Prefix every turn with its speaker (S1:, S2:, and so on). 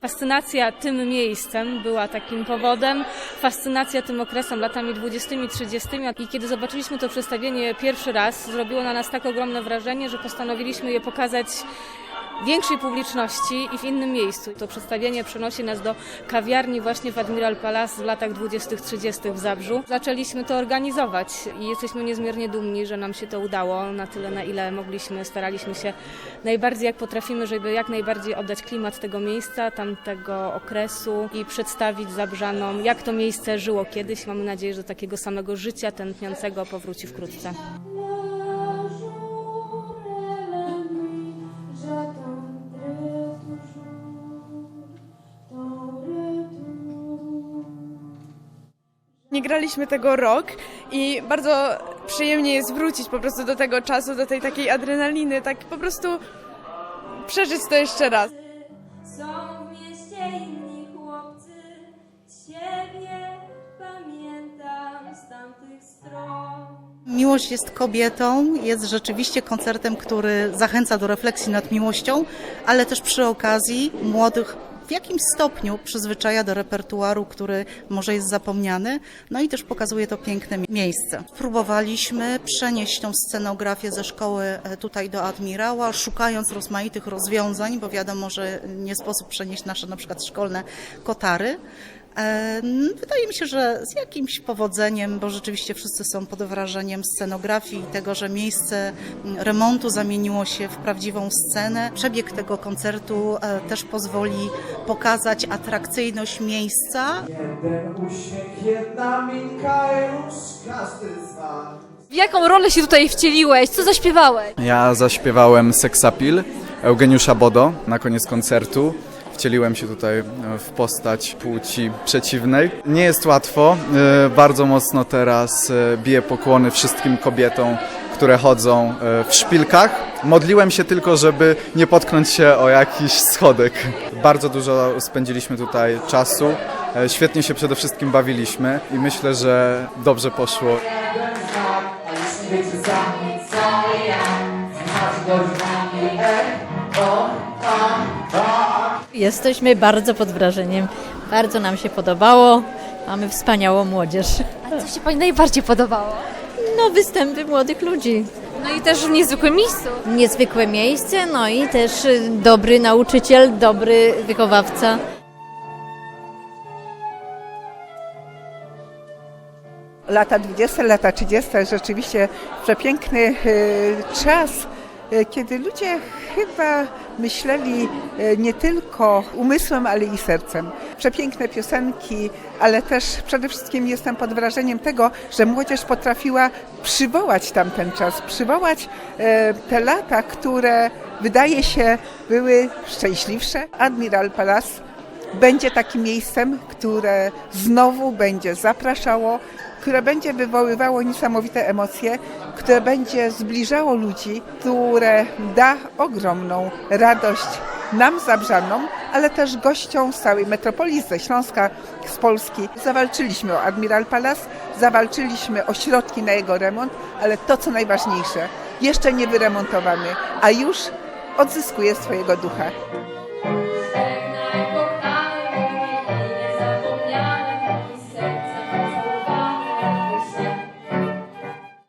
S1: Fascynacja tym miejscem była takim powodem, fascynacja tym okresem, latami 20, 30. I kiedy zobaczyliśmy to przedstawienie pierwszy raz, zrobiło na nas tak ogromne wrażenie, że postanowiliśmy je pokazać większej publiczności i w innym miejscu. To przedstawienie przenosi nas do kawiarni właśnie w Admiral Palace w latach 20-30 w Zabrzu. Zaczęliśmy to organizować i jesteśmy niezmiernie dumni, że nam się to udało na tyle, na ile mogliśmy. Staraliśmy się najbardziej jak potrafimy, żeby jak najbardziej oddać klimat tego miejsca, tamtego okresu i przedstawić Zabrzanom, jak to miejsce żyło kiedyś. Mamy nadzieję, że do takiego samego życia tętniącego powróci wkrótce.
S2: Nie graliśmy tego rok i bardzo przyjemnie jest wrócić po prostu do tego czasu, do tej takiej adrenaliny, tak po prostu przeżyć to jeszcze raz.
S3: Są w mieście inni chłopcy, ciebie pamiętam z tamtych stron.
S4: Miłość jest kobietą, jest rzeczywiście koncertem, który zachęca do refleksji nad miłością, ale też przy okazji młodych w jakimś stopniu przyzwyczaja do repertuaru, który może jest zapomniany, no i też pokazuje to piękne miejsce. Próbowaliśmy przenieść tą scenografię ze szkoły e, tutaj do Admirała, szukając rozmaitych rozwiązań, bo wiadomo, że nie sposób przenieść nasze na przykład szkolne kotary. E, Wydaje mi się, że z jakimś powodzeniem, bo rzeczywiście wszyscy są pod wrażeniem scenografii i tego, że miejsce remontu zamieniło się w prawdziwą scenę. Przebieg tego koncertu e, też pozwoli pokazać atrakcyjność miejsca,
S5: Jeden uśmiech, jedna minka już każdy.
S6: W jaką rolę się tutaj wcieliłeś? Co zaśpiewałeś?
S7: Ja zaśpiewałem Seksapil Eugeniusza Bodo na koniec koncertu. Wcieliłem się tutaj e, w postać płci przeciwnej. Nie jest łatwo. e, Bardzo mocno teraz e, biję pokłony wszystkim kobietom, które chodzą w szpilkach. Modliłem się tylko, żeby nie potknąć się o jakiś schodek. Bardzo dużo spędziliśmy tutaj czasu. Świetnie się przede wszystkim bawiliśmy i myślę, że dobrze poszło.
S5: Jeden znak, a
S8: Jesteśmy bardzo pod wrażeniem. Bardzo nam się podobało. Mamy wspaniałą młodzież.
S6: A co się Pani najbardziej podobało?
S8: No, występy młodych ludzi.
S6: No i też w niezwykłym miejscu.
S8: Niezwykłe miejsce, no i też y, dobry nauczyciel, dobry wychowawca.
S9: lata 20, lata 30 rzeczywiście przepiękny e, czas, kiedy ludzie chyba myśleli e, nie tylko umysłem, ale i sercem. Przepiękne piosenki, ale też przede wszystkim jestem pod wrażeniem tego, że młodzież potrafiła przywołać tamten czas, przywołać e, te lata, które wydaje się były szczęśliwsze. Admiral Palace będzie takim miejscem, które znowu będzie zapraszało, które będzie wywoływało niesamowite emocje, które będzie zbliżało ludzi, które da ogromną radość nam Zabrzanom, ale też gościom z całej metropolii, ze Śląska, z Polski. Zawalczyliśmy o Admiral Palace, zawalczyliśmy o środki na jego remont, ale to co najważniejsze, jeszcze nie wyremontowany, a już odzyskuje swojego ducha.